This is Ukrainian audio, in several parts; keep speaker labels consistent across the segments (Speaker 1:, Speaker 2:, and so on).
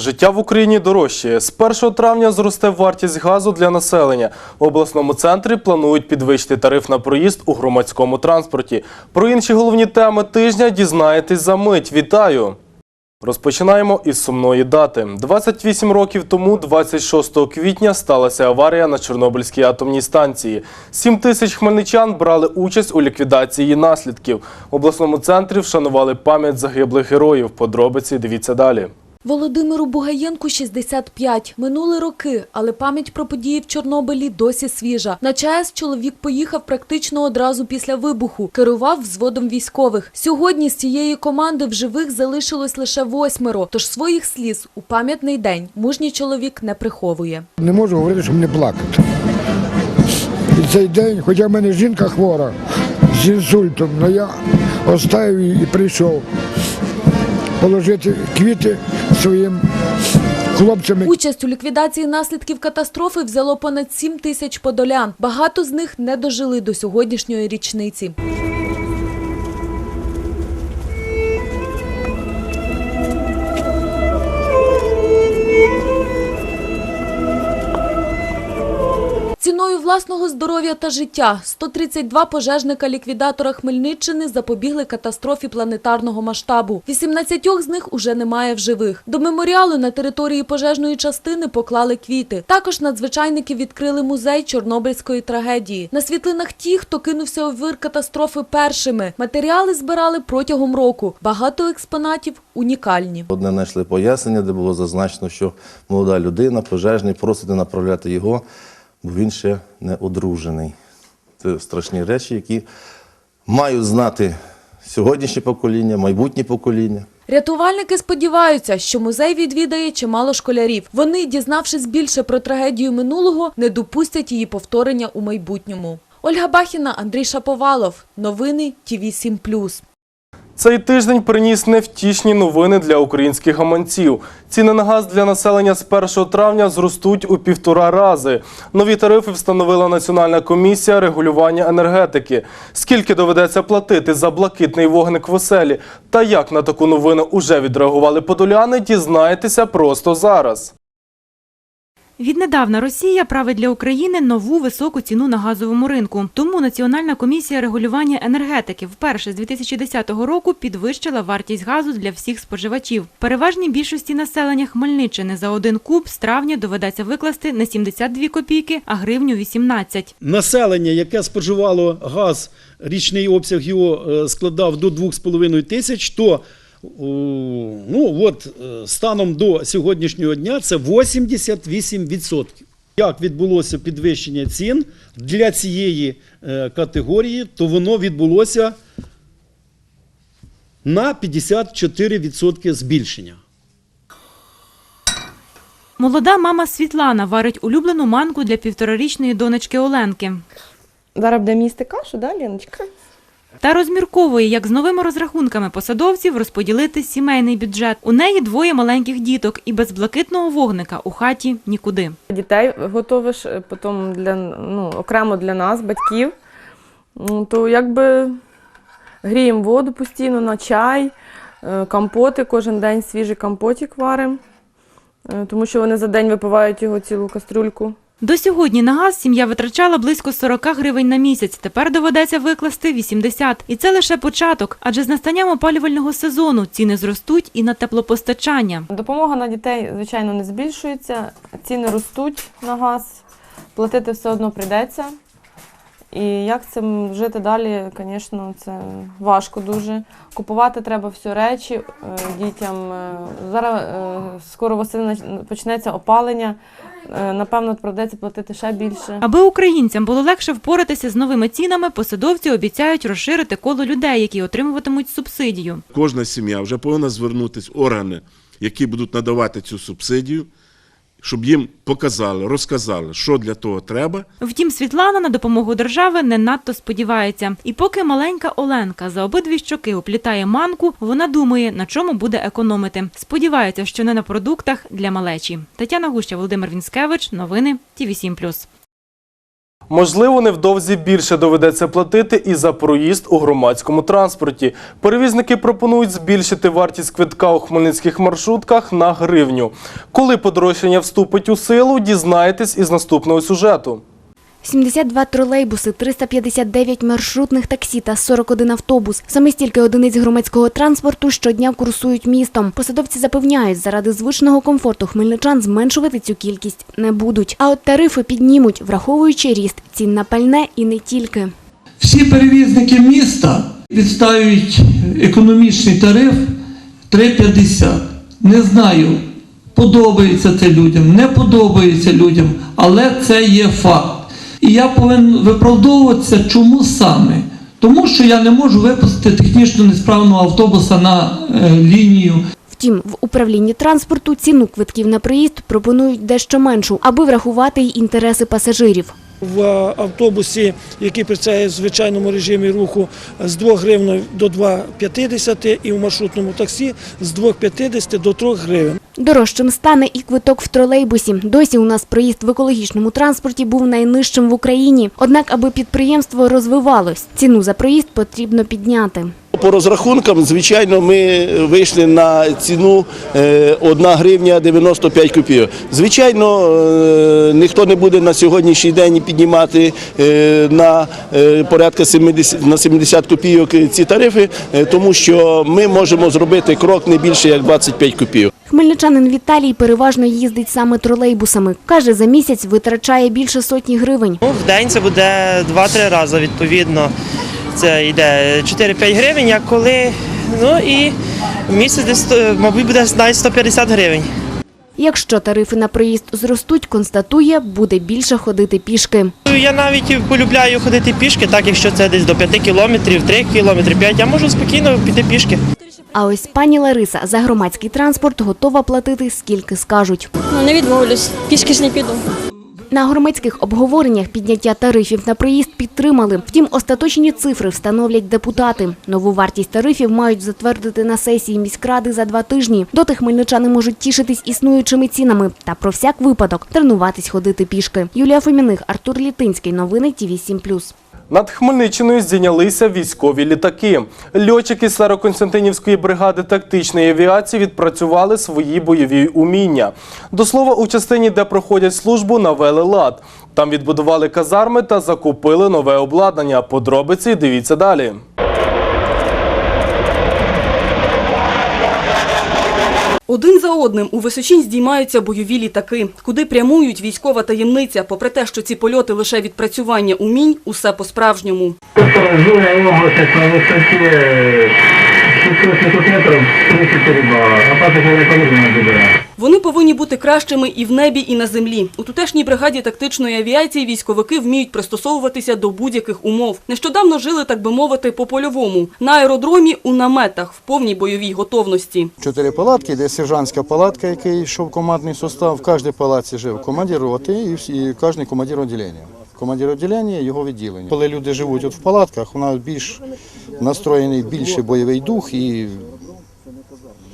Speaker 1: Життя в Україні дорожчає. З 1 травня зросте вартість газу для населення. В обласному центрі планують підвищити тариф на проїзд у громадському транспорті. Про інші головні теми тижня дізнаєтесь за мить. Вітаю! Розпочинаємо із сумної дати. 28 років тому, 26 квітня, сталася аварія на Чорнобильській атомній станції. 7 тисяч хмельничан брали участь у ліквідації наслідків. В обласному центрі вшанували пам'ять загиблих героїв. Подробиці дивіться далі.
Speaker 2: Володимиру Бугаєнку 65. Минули роки, але пам'ять про події в Чорнобилі досі свіжа. На ЧАЕС чоловік поїхав практично одразу після вибуху. Керував взводом військових. Сьогодні з цієї команди в живих залишилось лише восьмеро. Тож своїх сліз у пам'ятний день мужній чоловік не приховує.
Speaker 3: Не можу говорити, що мені плакати. Цей день, хоча в мене жінка хвора з інсультом, але я оставив і прийшов положити квіти своїм хлопцям.
Speaker 2: Участь у ліквідації наслідків катастрофи взяло понад 7 тисяч подолян. Багато з них не дожили до сьогоднішньої річниці. Ціною власного здоров'я та життя 132 пожежника-ліквідатора Хмельниччини запобігли катастрофі планетарного масштабу. 18 з них уже немає в живих. До меморіалу на території пожежної частини поклали квіти. Також надзвичайники відкрили музей Чорнобильської трагедії. На світлинах ті, хто кинувся у вир катастрофи першими. Матеріали збирали протягом року. Багато експонатів унікальні.
Speaker 4: Одне знайшли пояснення, де було зазначено, що молода людина, пожежний, просить направляти його, бо він ще не одружений. Це страшні речі, які мають знати сьогоднішнє покоління, майбутнє покоління.
Speaker 2: Рятувальники сподіваються, що музей відвідає чимало школярів. Вони, дізнавшись більше про трагедію минулого, не допустять її повторення у майбутньому. Ольга Бахіна, Андрій Шаповалов. Новини ТІВІ 7+.
Speaker 1: Цей тиждень приніс невтішні новини для українських гаманців. Ціни на газ для населення з 1 травня зростуть у півтора рази. Нові тарифи встановила Національна комісія регулювання енергетики. Скільки доведеться платити за блакитний вогник в оселі та як на таку новину уже відреагували подоляни, дізнаєтеся просто зараз.
Speaker 5: Віднедавна Росія править для України нову високу ціну на газовому ринку. Тому Національна комісія регулювання енергетики вперше з 2010 року підвищила вартість газу для всіх споживачів. Переважній більшості населення Хмельниччини за один куб з травня доведеться викласти не 72 копійки, а гривню 18.
Speaker 6: населення, яке споживало газ, річний обсяг його е, складав до 2,5 тисяч, то ну, от, е, станом до сьогоднішнього дня це 88%. Як відбулося підвищення цін для цієї е, категорії, то воно відбулося на 54% збільшення.
Speaker 5: Молода мама Світлана варить улюблену манку для півторарічної донечки Оленки.
Speaker 7: Зараз буде місти кашу, да, Леночка?
Speaker 5: Та розмірковує, як з новими розрахунками посадовців розподілити сімейний бюджет. У неї двоє маленьких діток, і без блакитного вогника у хаті нікуди.
Speaker 7: Дітей готовиш е, потім для, ну, окремо для нас, батьків. То якби гріємо воду постійно на чай, е, компоти, кожен день свіжий компотик варимо, е, тому що вони за день випивають його цілу кастрюльку.
Speaker 5: До сьогодні на газ сім'я витрачала близько 40 гривень на місяць. Тепер доведеться викласти 80. І це лише початок, адже з настанням опалювального сезону ціни зростуть і на теплопостачання.
Speaker 7: Допомога на дітей, звичайно, не збільшується, ціни ростуть на газ, платити все одно прийдеться. І як цим жити далі, звісно, це важко дуже. Купувати треба всі речі е, дітям. Е, Зараз е, скоро восени почнеться опалення. Е, Напевно, прийдеться платити ще більше.
Speaker 5: Аби українцям було легше впоратися з новими цінами, посадовці обіцяють розширити коло людей, які отримуватимуть субсидію.
Speaker 8: Кожна сім'я вже повинна звернутися органи, які будуть надавати цю субсидію, щоб їм показали, розказали, що для того треба,
Speaker 5: Втім, Світлана на допомогу держави не надто сподівається. І поки маленька Оленка за обидві щоки оплітає манку, вона думає, на чому буде економити. Сподівається, що не на продуктах для малечі. Тетяна Гуща, Володимир Вінськевич. Новини ТІВІ 7+.
Speaker 1: Можливо, невдовзі більше доведеться платити і за проїзд у громадському транспорті. Перевізники пропонують збільшити вартість квитка у хмельницьких маршрутках на гривню. Коли подорожчання вступить у силу, дізнаєтесь із наступного сюжету.
Speaker 9: 72 тролейбуси, 359 маршрутних таксі та 41 автобус. Саме стільки одиниць громадського транспорту щодня курсують містом. Посадовці запевняють, заради звичного комфорту хмельничан зменшувати цю кількість не будуть. А от тарифи піднімуть, враховуючи ріст цін на пальне і не тільки.
Speaker 10: Всі перевізники міста відставляють економічний тариф 3,50. Не знаю, подобається це людям, не подобається людям, але це є факт. І я повинен виправдовуватися, чому саме? Тому що я не можу випустити технічно несправного автобуса на е, лінію.
Speaker 9: Втім, в управлінні транспорту ціну квитків на проїзд пропонують дещо меншу, аби врахувати й інтереси пасажирів.
Speaker 11: В автобусі, який працює в звичайному режимі руху, з 2 гривень до 2,50 і в маршрутному таксі з 2,50 до 3 гривень.
Speaker 9: Дорожчим стане і квиток в тролейбусі. Досі у нас проїзд в екологічному транспорті був найнижчим в Україні. Однак, аби підприємство розвивалось, ціну за проїзд потрібно підняти.
Speaker 12: По розрахункам, звичайно, ми вийшли на ціну е, 1 гривня 95 копійок. Звичайно, е, ніхто не буде на сьогоднішній день піднімати е, на е, порядка 70, на 70 копійок ці тарифи, е, тому що ми можемо зробити крок не більше як 25 копійок.
Speaker 9: Хмельничанин Віталій переважно їздить саме тролейбусами. Каже, за місяць витрачає більше сотні гривень.
Speaker 13: Ну, в день це буде 2-3 рази, відповідно. Це йде 4-5 гривень, як коли. Ну і в місяць десь, мабуть, буде навіть 150 гривень.
Speaker 9: Якщо тарифи на проїзд зростуть, констатує, буде більше ходити пішки.
Speaker 13: Я навіть полюбляю ходити пішки, так якщо це десь до 5 кілометрів, 3 кілометри, 5, я можу спокійно піти пішки.
Speaker 9: А ось пані Лариса за громадський транспорт готова платити скільки скажуть.
Speaker 14: Ну не відмовлюсь, пішки ж не піду.
Speaker 9: На громадських обговореннях підняття тарифів на проїзд підтримали. Втім, остаточні цифри встановлять депутати. Нову вартість тарифів мають затвердити на сесії міськради за два тижні. Доти хмельничани можуть тішитись існуючими цінами та про всяк випадок тренуватись ходити пішки. Юлія Фоміних, Артур Літинський. Новини ТІВІ 7+.
Speaker 1: Над Хмельниччиною здійнялися військові літаки. Льотчики Староконстантинівської бригади тактичної авіації відпрацювали свої бойові уміння. До слова, у частині, де проходять службу, навели лад. Там відбудували казарми та закупили нове обладнання. Подробиці дивіться далі.
Speaker 14: Один за одним у височинь здіймаються бойові літаки. Куди прямують військова таємниця, попри те, що ці польоти лише відпрацювання умінь, усе по-справжньому.
Speaker 10: Область на висоті 600 метрів 34 бала, а пасок.
Speaker 14: Вони повинні бути кращими і в небі, і на землі. У тутешній бригаді тактичної авіації військовики вміють пристосовуватися до будь-яких умов. Нещодавно жили, так би мовити, по польовому на аеродромі у наметах в повній бойовій готовності.
Speaker 10: Чотири палатки, де сержантська палатка, який йшов командний состав. В кожній палатці жив командир роти і, і кожен командир відділення. Командир відділення його відділення. Коли люди живуть от в палатках, у нас більш настроєний більший бойовий дух і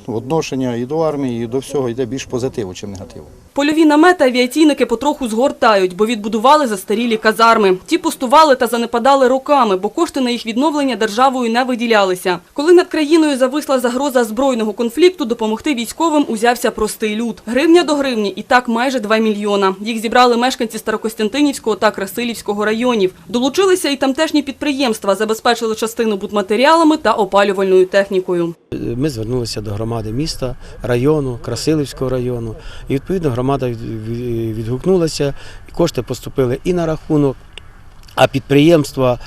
Speaker 10: відношення і до армії, і до всього йде більш позитиву, ніж негативу.
Speaker 14: Польові намети авіаційники потроху згортають, бо відбудували застарілі казарми. Ті пустували та занепадали роками, бо кошти на їх відновлення державою не виділялися. Коли над країною зависла загроза збройного конфлікту, допомогти військовим узявся простий люд. Гривня до гривні і так майже 2 мільйона. Їх зібрали мешканці Старокостянтинівського та Красилівського районів. Долучилися і тамтешні підприємства, забезпечили частину будматеріалами та опалювальною технікою.
Speaker 13: Ми звернулися до громади міста, району, Красилівського району. І відповідно громада від- від- відгукнулася, кошти поступили і на рахунок. А підприємства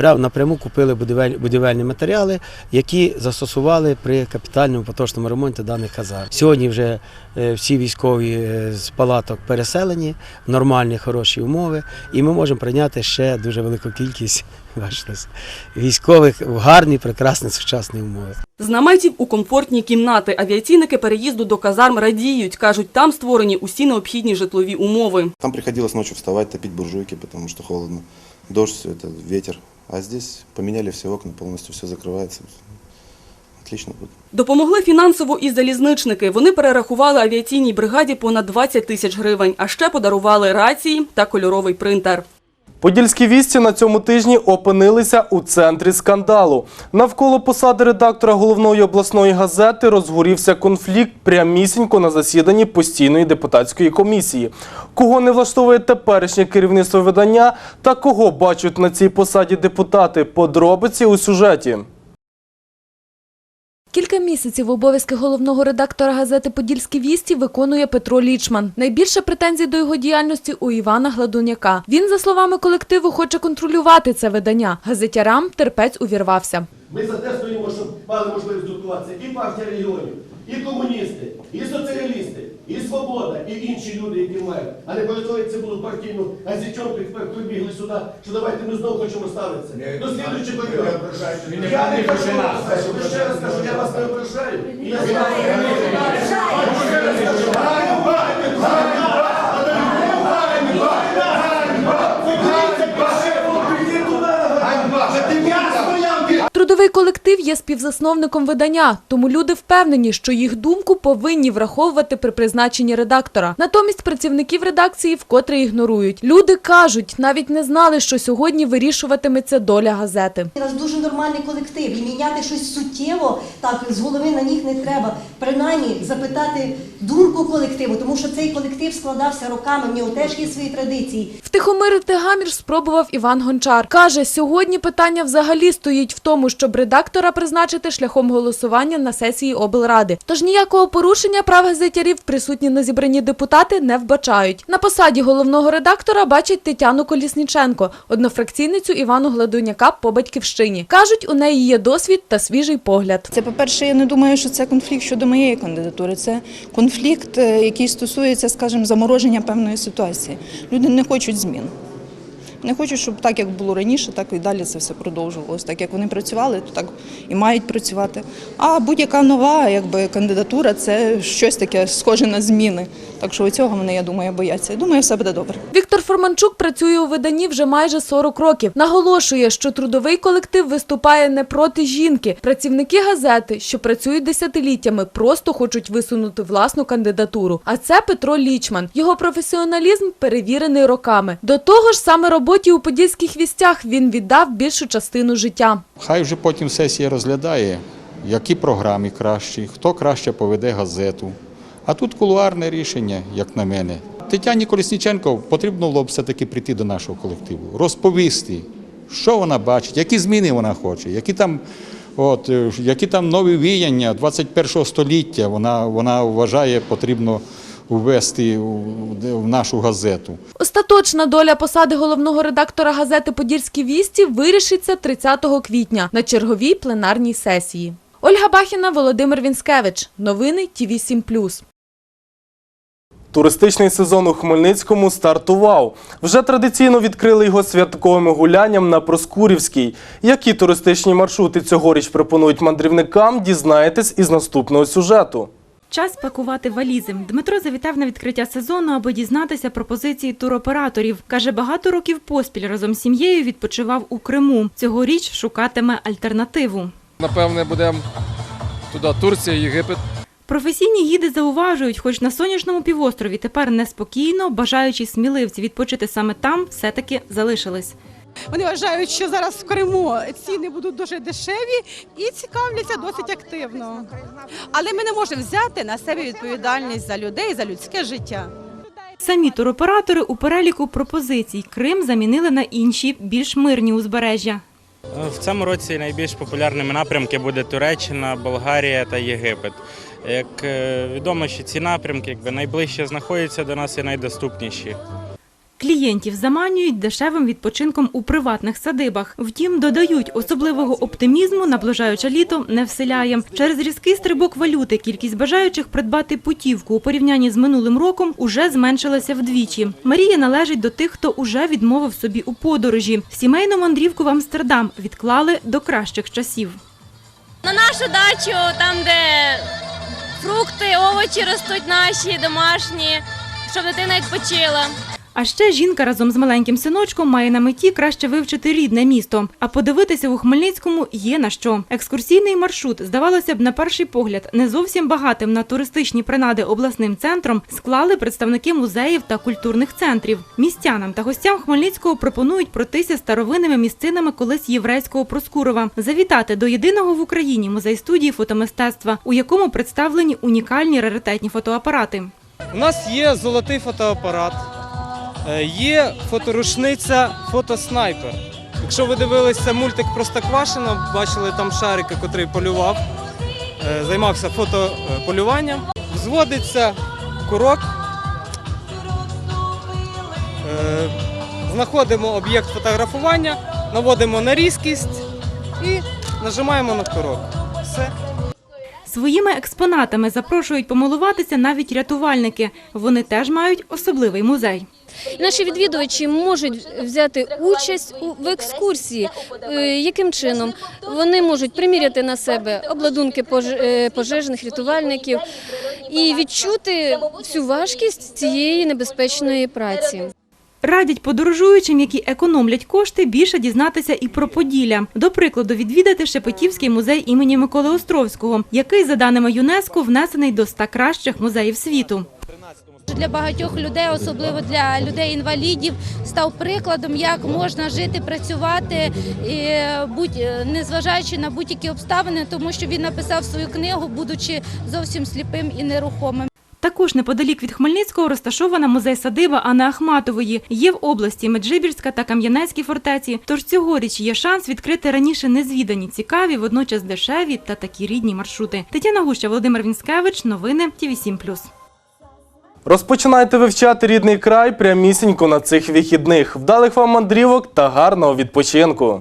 Speaker 13: е, напряму купили будівельні матеріали, які застосували при капітальному поточному ремонті даних казарм. Сьогодні вже е, всі військові е, з палаток переселені, нормальні хороші умови, і ми можемо прийняти ще дуже велику кількість військових в гарні, прекрасні сучасні умови.
Speaker 14: З наметів у комфортні кімнати авіаційники переїзду до казарм радіють. Кажуть, там створені усі необхідні житлові умови.
Speaker 12: Там приходилось ночью вставать, топить буржуйки, потому что холодно. Дождь, все это, ветер. А здесь поменяли все окна, полностью все закрывается. Отлично будет.
Speaker 14: Допомогли фінансово і залізничники. Вони перерахували авіаційній бригаді понад 20 тисяч гривень, а ще подарували рації та кольоровий принтер.
Speaker 1: Подільські вісті на цьому тижні опинилися у центрі скандалу. Навколо посади редактора головної обласної газети розгорівся конфлікт прямісінько на засіданні постійної депутатської комісії. Кого не влаштовує теперішнє керівництво видання та кого бачать на цій посаді депутати? Подробиці у сюжеті.
Speaker 2: Кілька місяців обов'язки головного редактора газети «Подільські вісті» виконує Петро Лічман. Найбільше претензій до його діяльності у Івана Гладуняка. Він, за словами колективу, хоче контролювати це видання. Газетярам терпець увірвався.
Speaker 15: Ми за те стоїмо, щоб мали можливість спілкуватися і партія регіонів, і комуністи, і соціалісти, і свобода, і інші люди, які мають. А не користують це було партійну газетьонку, як прибігли сюди, що давайте ми знову хочемо ставитися. До слідуючого дня. Я не кажу, я ще раз кажу, я вас не ображаю. І я
Speaker 2: Трудовий колектив є співзасновником видання, тому люди впевнені, що їх думку повинні враховувати при призначенні редактора. Натомість працівників редакції вкотре ігнорують. Люди кажуть, навіть не знали, що сьогодні вирішуватиметься доля газети.
Speaker 16: У нас дуже нормальний колектив і міняти щось суттєво так з голови на них не треба. Принаймні запитати думку колективу, тому що цей колектив складався роками. В нього теж є свої традиції.
Speaker 2: Втихомирити гамір спробував Іван Гончар. Каже, сьогодні питання взагалі стоїть в тому, щоб редактора призначити шляхом голосування на сесії облради. Тож ніякого порушення прав газетярів присутні на зібранні депутати не вбачають. На посаді головного редактора бачать Тетяну Колісніченко, однофракційницю Івану Гладуняка по батьківщині. Кажуть, у неї є досвід та свіжий погляд.
Speaker 17: Це, по-перше, я не думаю, що це конфлікт щодо моєї кандидатури. Це конфлікт, е, який стосується, скажімо, замороження певної ситуації. Люди не хочуть змін. Не хочуть, щоб так, як було раніше, так і далі це все продовжувалося. Так як вони працювали, то так і мають працювати. А будь-яка нова якби, кандидатура це щось таке схоже на зміни. Так що цього вони, я думаю, бояться. Я думаю, все буде добре.
Speaker 2: Віктор Форманчук працює у виданні вже майже 40 років. Наголошує, що трудовий колектив виступає не проти жінки. Працівники газети, що працюють десятиліттями, просто хочуть висунути власну кандидатуру. А це Петро Лічман. Його професіоналізм перевірений роками. До того ж, саме роботі у подільських вістях він віддав більшу частину життя.
Speaker 18: Хай вже потім сесія розглядає, які програми кращі, хто краще поведе газету. А тут кулуарне рішення, як на мене. Тетяні Колісніченко потрібно було б все-таки прийти до нашого колективу, розповісти, що вона бачить, які зміни вона хоче, які там, от, е, які там нові віяння 21 століття вона, вона вважає потрібно ввести в нашу газету.
Speaker 2: Остаточна доля посади головного редактора газети «Подільські вісті» вирішиться 30 квітня на черговій пленарній сесії. Ольга Бахіна, Володимир Вінськевич. Новини ТІВІ7+.
Speaker 1: Туристичний сезон у Хмельницькому стартував. Вже традиційно відкрили його святковим гулянням на Проскурівській. Які туристичні маршрути цьогоріч пропонують мандрівникам, дізнаєтесь із наступного сюжету.
Speaker 5: Час пакувати валізи. Дмитро завітав на відкриття сезону, аби дізнатися про позиції туроператорів. Каже, багато років поспіль разом з сім'єю відпочивав у Криму. Цьогоріч шукатиме альтернативу.
Speaker 19: Напевне, будемо туди Турція, Єгипет.
Speaker 5: Професійні гіди зауважують, хоч на сонячному півострові тепер неспокійно, бажаючи сміливці відпочити саме там, все-таки залишились.
Speaker 20: Вони вважають, що зараз в Криму ціни будуть дуже дешеві і цікавляться досить активно. Але ми не можемо взяти на себе відповідальність за людей, за людське життя.
Speaker 5: Самі туроператори у переліку пропозицій Крим замінили на інші, більш мирні узбережжя.
Speaker 21: В цьому році найбільш популярними напрямки буде Туреччина, Болгарія та Єгипет. Як е, відомо, що ці напрямки якби найближче знаходяться до нас і найдоступніші.
Speaker 5: Клієнтів заманюють дешевим відпочинком у приватних садибах. Втім, додають, особливого оптимізму наближаюче літо не вселяє. Через різкий стрибок валюти кількість бажаючих придбати путівку у порівнянні з минулим роком уже зменшилася вдвічі. Марія належить до тих, хто уже відмовив собі у подорожі. Сімейну мандрівку в Амстердам відклали до кращих часів.
Speaker 22: На нашу дачу, там, де фрукти, овочі ростуть наші, домашні, щоб дитина відпочила.
Speaker 5: А ще жінка разом з маленьким синочком має на меті краще вивчити рідне місто. А подивитися у Хмельницькому є на що. Екскурсійний маршрут, здавалося б, на перший погляд, не зовсім багатим на туристичні принади обласним центром склали представники музеїв та культурних центрів. Містянам та гостям Хмельницького пропонують пройтися старовинними місцинами колись єврейського Проскурова, завітати до єдиного в Україні музей студії фотомистецтва, у якому представлені унікальні раритетні фотоапарати.
Speaker 23: У нас є золотий фотоапарат, є фоторушниця фотоснайпер. Якщо ви дивилися мультик Простоквашино, бачили там шарика, котрий полював, е, займався фотополюванням. Взводиться курок, е, знаходимо об'єкт фотографування, наводимо на різкість і нажимаємо на курок. Все.
Speaker 5: Своїми експонатами запрошують помилуватися навіть рятувальники. Вони теж мають особливий музей.
Speaker 22: Наші відвідувачі можуть взяти участь в екскурсії. Е, Яким чином? Вони можуть приміряти на себе обладунки е, пожежних рятувальників і відчути всю важкість цієї небезпечної праці.
Speaker 5: Радять подорожуючим, які економлять кошти, більше дізнатися і про Поділля. До прикладу, відвідати Шепетівський музей імені Миколи Островського, який, за даними ЮНЕСКО, внесений до 100 кращих музеїв світу.
Speaker 24: Для багатьох людей, особливо для людей-інвалідів, став прикладом, як можна жити, працювати, і будь незважаючи на будь-які обставини, тому що він написав свою книгу, будучи зовсім сліпим і нерухомим.
Speaker 5: Також неподалік від Хмельницького розташована музей-садиба Анни Ахматової. Є в області Меджибірська та Кам'янецькі фортеці. Тож цьогоріч є шанс відкрити раніше незвідані, цікаві, водночас дешеві та такі рідні маршрути. Тетяна Гуща, Володимир Вінськевич, новини ТВ7+.
Speaker 1: Розпочинайте вивчати рідний край прямісінько на цих вихідних. Вдалих вам мандрівок та гарного відпочинку.